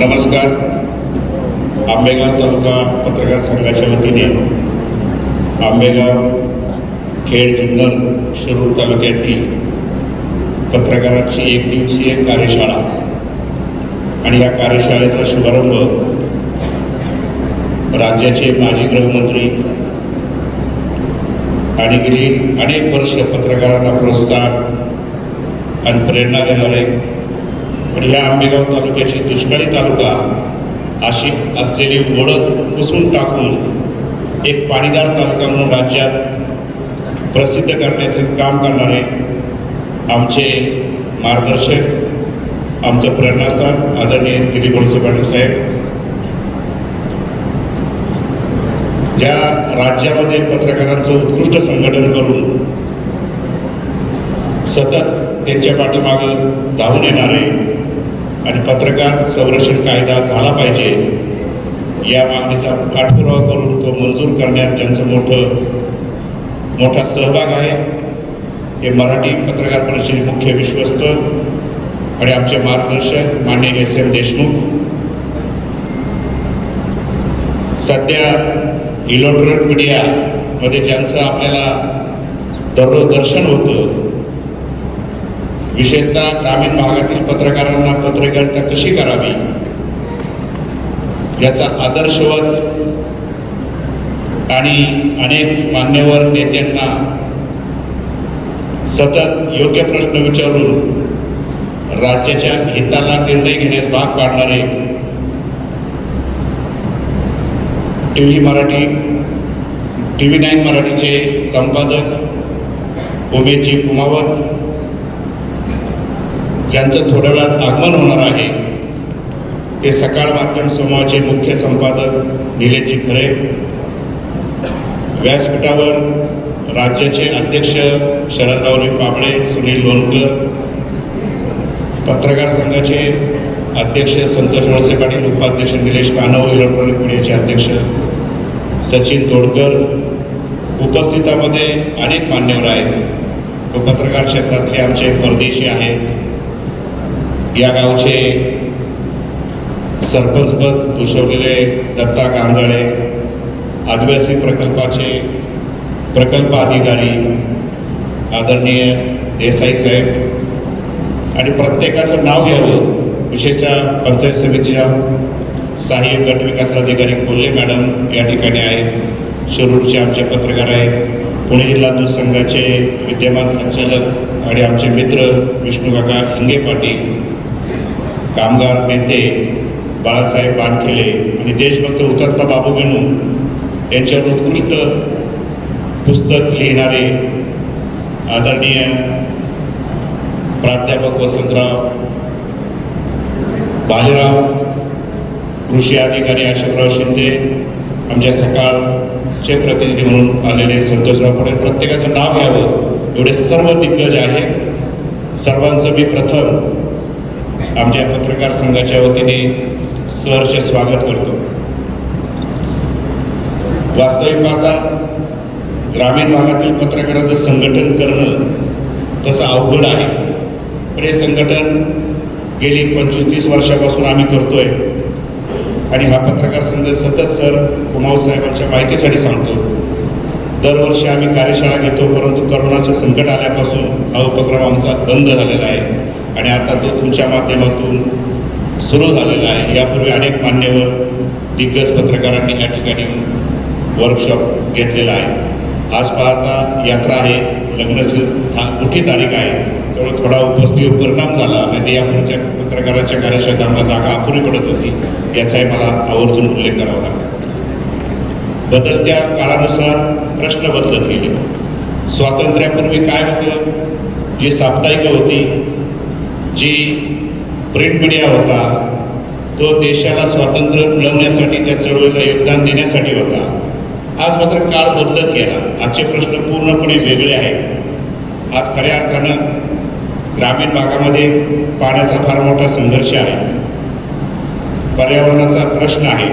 नमस्कार. आंबेगाव तालुका पत्रकार संघाच्या वतीने आंबेगाव खेड जुन्नर शिरूर तालुक्यातील पत्रकारांची एक दिवसीय कार्यशाळा आणि या कार्यशाळेचा शुभारंभ राज्याचे माजी गृहमंत्री आणि गेली अनेक वर्ष पत्रकारांना प्रोत्साहन आणि प्रेरणा देणारे आणि आंबेगाव तालुक्याची दुष्काळी तालुका अशी असलेली ओळख पुसून टाकून एक पाणीदार तालुका म्हणून राज्यात प्रसिद्ध करण्याचे काम करणारे आमचे मार्गदर्शक आमचं प्रेरणास्थान आदरणीय गिरी बोळसे पाटील साहेब. ज्या राज्यामध्ये पत्रकारांचं उत्कृष्ट संघटन करून सतत त्यांच्या पाठीमागं धावून येणारे आणि पत्रकार संरक्षण कायदा झाला पाहिजे. या मागणीचा पाठपुरावा करून तो मंजूर करण्यात त्यांचं मोठं मोठा सहभाग आहे. हे मराठी पत्रकार परिषदेचे मुख्य विश्वस्त आणि आमचे मार्गदर्शक मान्य एस एम देशमुख. सध्या इलेक्ट्रॉनिक मीडियामध्ये ज्यांचं आपल्याला दररोज दर्शन होतं विशेषतः ग्रामीण भागातील पत्रकारांना पत्रकारिता कशी करावी याचा आदर्शवत आणि अनेक मान्यवर नेत्यांना सतत योग्य प्रश्न विचारून राज्याच्या हिताला निर्णय घेण्यास भाग पाडणारे T V Marathi T V nine मराठीचे संपादक उमेशजी कुमावत ज्यांचं थोड्या वेळात आगमन होणार आहे ते सकाळ माध्यम समूहाचे मुख्य संपादक निलेशजी खरे व्यासपीठावर राज्याचे अध्यक्ष शरदरावजी पाबळे सुनील लोणकर पत्रकार संघाचे अध्यक्ष संतोष वळसे पाटील उपाध्यक्ष निलेश कानव इलेक्ट्रॉनिक मीडियाचे अध्यक्ष सचिन तोडकर उपस्थितामध्ये अनेक मान्यवर आहेत. व पत्रकार क्षेत्रातले आमचे परदेशी आहेत. या गावचे सरपंचपद भूषवलेले दत्ता कांजळे आदिवासी प्रकल्पाचे प्रकल्प अधिकारी आदरणीय देसाई साहेब आणि प्रत्येकाचं नाव घ्यावं विशेषतः पंचायत समितीच्या सहाय्यक गट विकास अधिकारी कोल्हे मॅडम या ठिकाणी आहेत शिरूरचे आमचे पत्रकार आहेत पुणे जिल्हा दूध संघाचे विद्यमान संचालक आणि आमचे मित्र विष्णू काका हिंगे पाटील कामगार नेते बाळासाहेब बानखेले आणि देशभक्त हुतात्मा बाबू गेणू यांच्यावर उत्कृष्ट पुस्तक लिहिणारे आदरणीय प्राध्यापक वसंतराव बाजीराव कृषी अधिकारी अशोकराव शिंदे आमच्या सकाळचे प्रतिनिधी म्हणून आलेले संतोषराव पटेल प्रत्येकाचं नाव घ्यावं. एवढे सर्व दिग्गज आहे. सर्वांचं मी प्रथम आमच्या पत्रकार संघाच्या वतीने सरचे स्वागत करतो. वास्तविक पाहता ग्रामीण भागातील पत्रकारांचं संघटन करणं तसं अवघड आहे. पण हे संघटन गेली पंचवीस तीस वर्षापासून आम्ही करतोय. आणि हा पत्रकार संघ सतत सर कुमावसाहेबांच्या माहितीसाठी सांगतो. दरवर्षी आम्ही कार्यशाळा घेतो परंतु करोनाचं संकट आल्यापासून हा उपक्रम आमचा बंद झालेला आहे. आणि आता तो तुमच्या माध्यमातून सुरू झालेला आहे. यापूर्वी अनेक मान्यवर दिग्गज पत्रकारांनी या ठिकाणी वर्कशॉप घेतलेला आहे. आज पाहता यात्रा आहे. लग्नाची था मोठी तारीख आहे? त्यामुळे थोडा उपस्थितीवर परिणाम झाला. नाही तर यापूर्वीच्या पत्रकारांच्या कार्यशाळेत आम्हाला जागा अपुरी पडत होती. याचाही मला आवर्जून उल्लेख करावा लागला. बदलत्या काळानुसार प्रश्न बदलत गेले. स्वातंत्र्यापूर्वी काय होतं? जी साप्ताहिक होती जी प्रिंट मीडिया होता तो देशाला स्वातंत्र्य मिळवण्यासाठी त्या चळवळीला योगदान देण्यासाठी होता. आज मात्र काळ बदलत गेला. आजचे प्रश्न पूर्णपणे वेगळे आहेत. आज खऱ्या अर्थानं ग्रामीण भागामध्ये पाण्याचा फार मोठा संघर्ष आहे. पर्यावरणाचा प्रश्न आहे.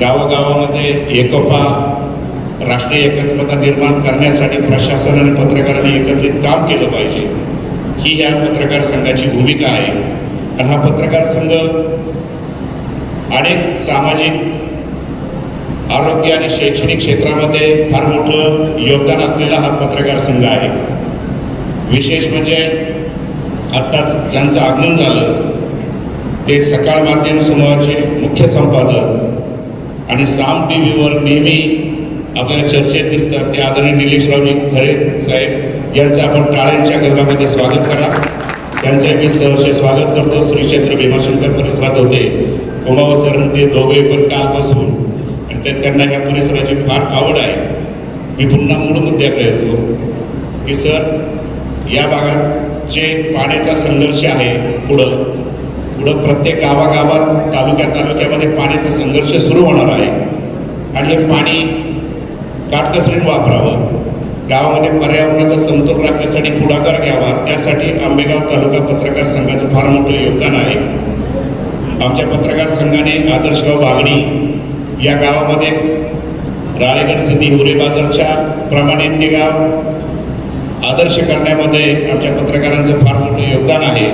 गावागावामध्ये एकोपा राष्ट्रीय एकत्रता निर्माण करण्यासाठी प्रशासन आणि पत्रकारांनी एकत्रित काम केलं पाहिजे. ही या पत्रकार संघाची भूमिका आहे. आणि हा पत्रकार संघ अनेक सामाजिक आरोग्य आणि शैक्षणिक क्षेत्रामध्ये फार मोठं योगदान असलेला हा पत्रकार संघ आहे. विशेष म्हणजे आत्ताच ज्यांचं आगमन झालं ते सकाळ माध्यम समूहाचे मुख्य संपादक आणि साम टी व्हीवर नेहमी आपल्याला चर्चेत दिसतात ते आदरणीय निलेशरावजी खरे साहेब. यांचं आपण टाळ्यांच्या गजरामध्ये स्वागत करा. त्यांचे मी सहर्ष स्वागत करतो. श्री क्षेत्र भीमाशंकर परिसरात होते. उमाव सर ते दोघे पण कालपासून. आणि ते त्यांना ह्या परिसराची फार आवड आहे. मी पुन्हा मूळ मुद्द्याकडे येतो. की सर या भागात जे पाण्याचा संघर्ष आहे पुढं. पुढं प्रत्येक गावागावात तालुक्या तालुक्यामध्ये पाण्याचा संघर्ष सुरू होणार आहे. आणि हे पाणी काटकसरीनं वापरावं. गावामध्ये पर्यावरणाचा समतोल राखण्यासाठी पुढाकार घ्यावा त्यासाठी आंबेगाव तालुका पत्रकार संघाचं फार मोठं योगदान आहे. आमच्या पत्रकार संघाने आदर्शगाव बागणी या गावामध्ये राळेगड सिद्धी हुरे बाजारच्या प्रमाणे ते गाव आदर्श करण्यामध्ये आमच्या पत्रकारांचं फार मोठं योगदान आहे.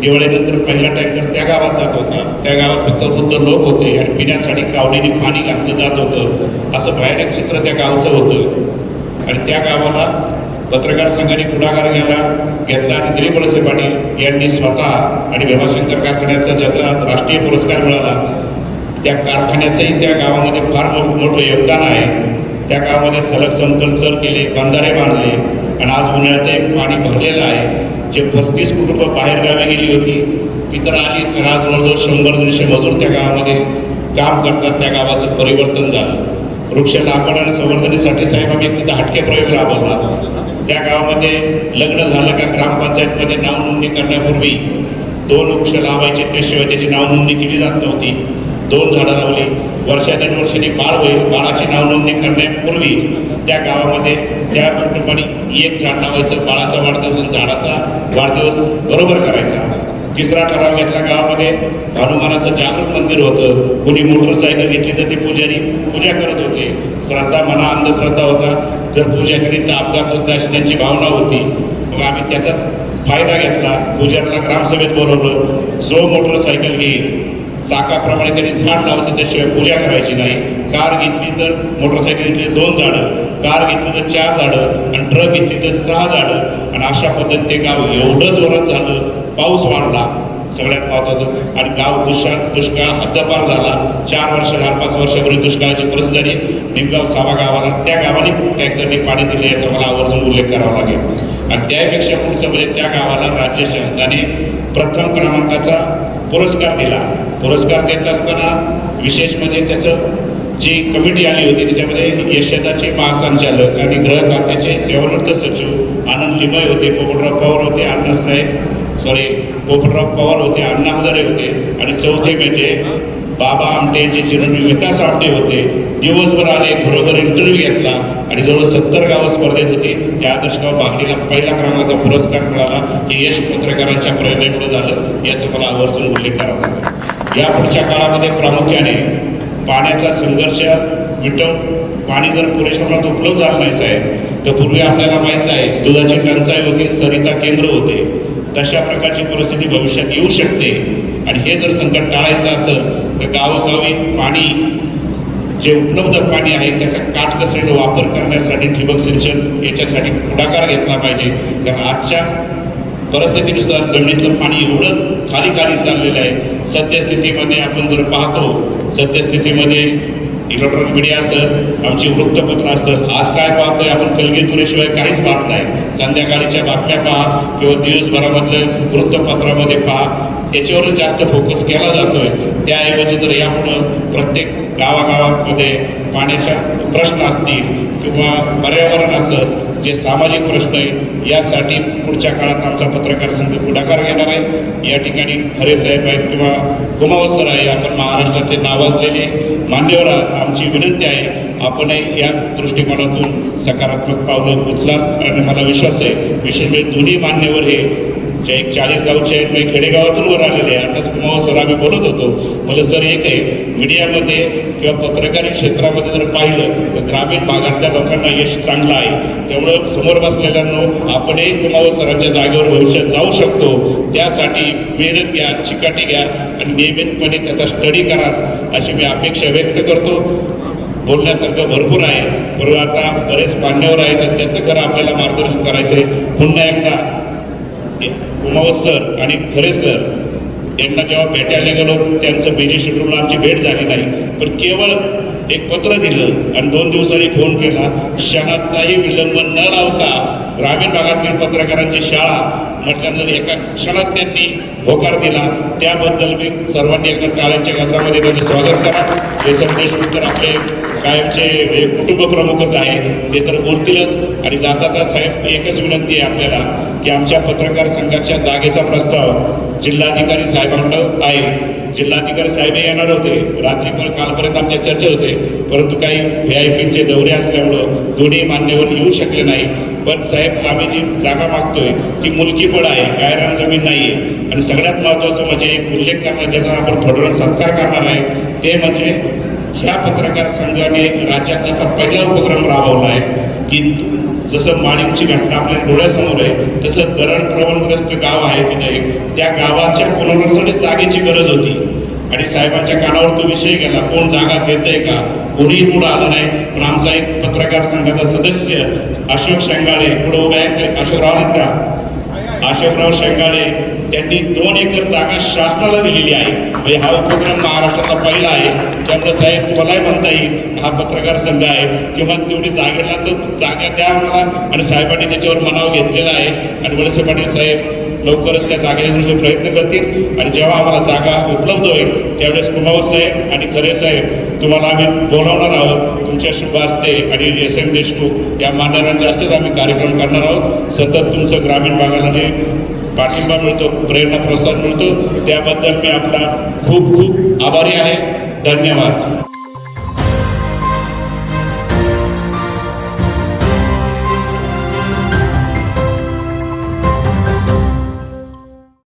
दिवाळीनंतर पहिला टँकर त्या गावात जात होता. त्या गावात फक्त वृद्ध लोक होते आणि पिण्यासाठी कावडीने पाणी घातलं जात होतं. असं भयानक चित्र त्या गावचं होतं. आणि त्या गावाला पत्रकार संघाने पुढाकार घ्यायला घेतला. आणि दिलीप वळसे पाटील यांनी स्वतः आणि भीमाशंकर कारखान्याचा ज्याचा आज राष्ट्रीय पुरस्कार मिळाला त्या कारखान्याचंही त्या गावामध्ये फार मोठं योगदान आहे. त्या गावामध्ये सलग समतल केले बंधारे बांधले आणि आज उन्हाळ्यात एक पाणी भरलेलं आहे जे पस्तीस कुटुंब बाहेर गावी गेली होती. इतर आलीच आणि आज जवळजवळ शंभर दीडशे मजूर त्या गावामध्ये काम करतात त्या गावाचं परिवर्तन झालं. वृक्ष लागवड आणि संवर्धनेसाठी साहेब आम्ही तिथं हटके प्रयोग राबवला. त्या गावामध्ये लग्न झालं का ग्रामपंचायतमध्ये नाव नोंदणी करण्यापूर्वी दोन वृक्ष लावायचे त्याशिवाय त्याची नाव नोंदणी केली जात नव्हती. दोन झाडं लावली. वर्षा दीड वर्षांनी बाळ होईल बाळाची नाव नोंदणी करण्यापूर्वी त्या गावामध्ये त्या कुटुंबाने एक झाड लावायचं बाळाचा वाढदिवस आणि झाडाचा वाढदिवस बरोबर करायचा. तिसरा ठराव घेतला गावामध्ये. हनुमानाचं जागृत मंदिर होतं. कुणी मोटरसायकल घेतली तर ते पुजारी पूजा करत होते. श्रद्धा मना अंधश्रद्धा होता. जर पूजा केली तर अपघात होता अशी त्यांची भावना होती. मग आम्ही त्याचाच फायदा घेतला. पुजाऱ्याला ग्रामसभेत बोलवलं जो मोटरसायकल घेईल चाकाप्रमाणे त्यांनी झाड लावायचं त्याशिवाय पूजा करायची नाही. कार घेतली तर मोटरसायकल घेतली तर दोन झाडं. कार घेतली तर चार झाडं. आणि ट्रक घेतली तर सहा झाडं. आणि अशा पद्धतीने गाव एवढं जोरात झालं पाऊस वाढला सगळ्यात महत्वाचं आणि गाव दुष्काळ दुष्काळ हद्दपार झाला. चार वर्ष चार पाच वर्षापूर्वी दुष्काळाची परिस्थिती झाली. निमगाव सावा गावाला त्या गावाने टँकरने पाणी दिले याचा मला आवर्जून उल्लेख करावा लागेल. आणि त्यापेक्षा पुढचं म्हणजे त्या गावाला राज्य शासनाने प्रथम क्रमांकाचा पुरस्कार दिला. पुरस्कार देत असताना विशेष म्हणजे त्याचं जी कमिटी आली होती त्याच्यामध्ये यशदाचे महासंचालक आणि गृह खात्याचे सेवानिवृत्त सचिव आनंद लिमय होते पोपटराव पवार होते अण्णासाहेब सॉरी पोपटराव पवार होते अण्णा हजारे होते आणि चौथे म्हणजे बाबा आमटे यांचे चिरंजीव विकास आमटे होते. दिवसभर आले घरोघर इंटरव्ह्यू घेतला आणि जवळ सत्तर गावं स्पर्धेत होती. त्या आदर्शगाव बागडीला पहिल्या क्रमांकाचा पुरस्कार मिळाला हे यश पत्रकारांच्या प्रेरणेमुळे झालं. याचा मला आवर्जून उल्लेख करावा या पुढच्या काळामध्ये प्रामुख्याने पाण्याचा संघर्ष मिटव पाणी जर पुरेशा प्रमाणात उपलब्ध झालं नाही साहेब तर पूर्वी आपल्याला माहीत आहे दुधाची टंचाई होती सरिता केंद्र होते. तशा प्रकारची परिस्थिती भविष्यात येऊ शकते. आणि हे जर संकट टाळायचं असेल तर गावोगावी पाणी जे उपलब्ध पाणी आहे त्याचा काटकसरीने वापर करण्यासाठी ठिबक सिंचन याच्यासाठी पुढाकार घेतला पाहिजे. कारण आजच्या परिस्थितीनुसार जमिनीतलं पाणी एवढं खाली खाली चाललेलं आहे. सद्यस्थितीमध्ये आपण जर पाहतो सद्यस्थितीमध्ये इलेक्ट्रॉनिक मीडिया असेल आमची वृत्तपत्र असेल आज काय पाहतोय आपण? कलगीतुरेशिवाय काहीच पाहत नाही. संध्याकाळीच्या बातम्या पहा किंवा दिवसभरामधलं वृत्तपत्रामध्ये पहा. याच्यावर जास्त फोकस केला जातोय. त्याऐवजी जर यामुळं प्रत्येक गावागावामध्ये पाण्याच्या प्रश्न असतील किंवा पर्यावरण असत जे सामाजिक प्रश्न आहे यासाठी पुढच्या काळात आमचा पत्रकार संघ पुढाकार घेणार आहे. या ठिकाणी खरे साहेब आहेत किंवा कुमावत सर आहे आपण महाराष्ट्रातले नावाजलेले मान्यवर आमची विनंती आहे आपणही या दृष्टिकोनातून सकारात्मक पावलं उचला. आणि मला विश्वास आहे विशेष म्हणजे दोन्ही मान्यवर हे जे एक चाळीस गावचे आहेत म्हणजे खेडेगावातून वर आलेले आहे. आताच कुमाव सर आम्ही बोलत होतो. मला सर एक आहे मीडियामध्ये किंवा पत्रकारी क्षेत्रामध्ये जर पाहिलं तर ग्रामीण भागातल्या लोकांना यश चांगलं आहे. त्यामुळं समोर बसलेल्यांनो आपणही कुमाव सरांच्या जागेवर भविष्यात जाऊ शकतो. त्यासाठी मेहनत घ्या चिकाटी घ्या आणि नियमितपणे त्याचा स्टडी करा. अशी मी अपेक्षा व्यक्त करतो. बोलण्यासारखं भरपूर आहे. परंतु आता बरेच मान्यवर आहेत आणि त्यांचं खरं आपल्याला मार्गदर्शन करायचं आहे पुन्हा एकदा कुमावत सर आणि खरे सर यांना जेव्हा भेटायला गेलो त्यांचं बिजी आमची भेट झाली नाही. पण केवळ एक पत्र दिलं आणि दोन दिवसांनी फोन केला क्षणातलाही विलंब न लावता ग्रामीण भागातील पत्रकारांची शाळा म्हटल्यानंतर एका क्षणात त्यांनी होकार दिला. त्याबद्दल मी सर्वांनी एका टाळ्यांच्या गजरामध्ये त्यांचं स्वागत करा. हे संदेश तर आपले कायमचे कुटुंब प्रमुखच आहे. ते तर बोलतीलच. आणि जाता जाता साहेब एकच विनंती आहे आपल्याला की आमच्या पत्रकार संघाच्या जागेचा प्रस्ताव जिल्हाधिकारी साहेबांकडं आहे. जिल्हाधिकारी साहेब येणार होते. रात्री पण कालपर्यंत आमच्या चर्चा होते. परंतु काही व्ही आय पीचे दौरे असल्यामुळं दोन्ही मान्यवर येऊ शकले नाही. पण साहेब आम्ही जी जागा मागतोय ती मुलकी आहे. गायरान जमीन नाही आहे आणि सगळ्यात महत्त्वाचं म्हणजे एक उल्लेख करणार ज्याचा आपण थोडं सत्कार करणार आहे ते म्हणजे ह्या पत्रकार संघाने राज्यात असा पहिला उपक्रम राबवला आहे. की जसं माणिकची घटना आपल्या डोळ्यासमोर आहे तसं धरण प्रवणग्रस्त गाव आहे की नाही त्या गावाच्या पुनर्वसनाची जागेची गरज होती. आणि साहेबांच्या कानावर तो विषय गेला कोण जागा देतंय का? कोणीही पुढं आलं नाही. पण आमचा एक पत्रकार संघाचा सदस्य अशोक शेंगाळे पुढे उभा आहे अशोकराव आहेत का अशोकराव शेंगाळे त्यांनी दोन एकर जागा शासनाला दिलेली आहे. म्हणजे हा उपक्रम महाराष्ट्राचा पहिला आहे. त्यामुळे साहेब मलाही म्हणता येईल हा पत्रकार संघ आहे. किंवा तेवढी जागेला तर जागा द्या मला आणि साहेबांनी त्याच्यावर मनाव घेतलेला आहे. आणि वळसे पाटील साहेब लवकरच त्या जागेच्या दृष्टीने प्रयत्न करतील. आणि जेव्हा आम्हाला जागा उपलब्ध होईल त्यावेळेस कुमावत साहेब आणि खरे साहेब तुम्हाला आम्ही बोलावणार आहोत. तुमच्या शुभास्ते आणि एस एम देशमुख या मान्यवरांच्या असतेच आम्ही कार्यक्रम करणार आहोत. सतत तुमचं ग्रामीण भागाला जे पाठिंबा मिळतो प्रेरणा प्रोत्साहन मिळतो. त्याबद्दल मी आपला खूप खूप आभारी आहे. धन्यवाद.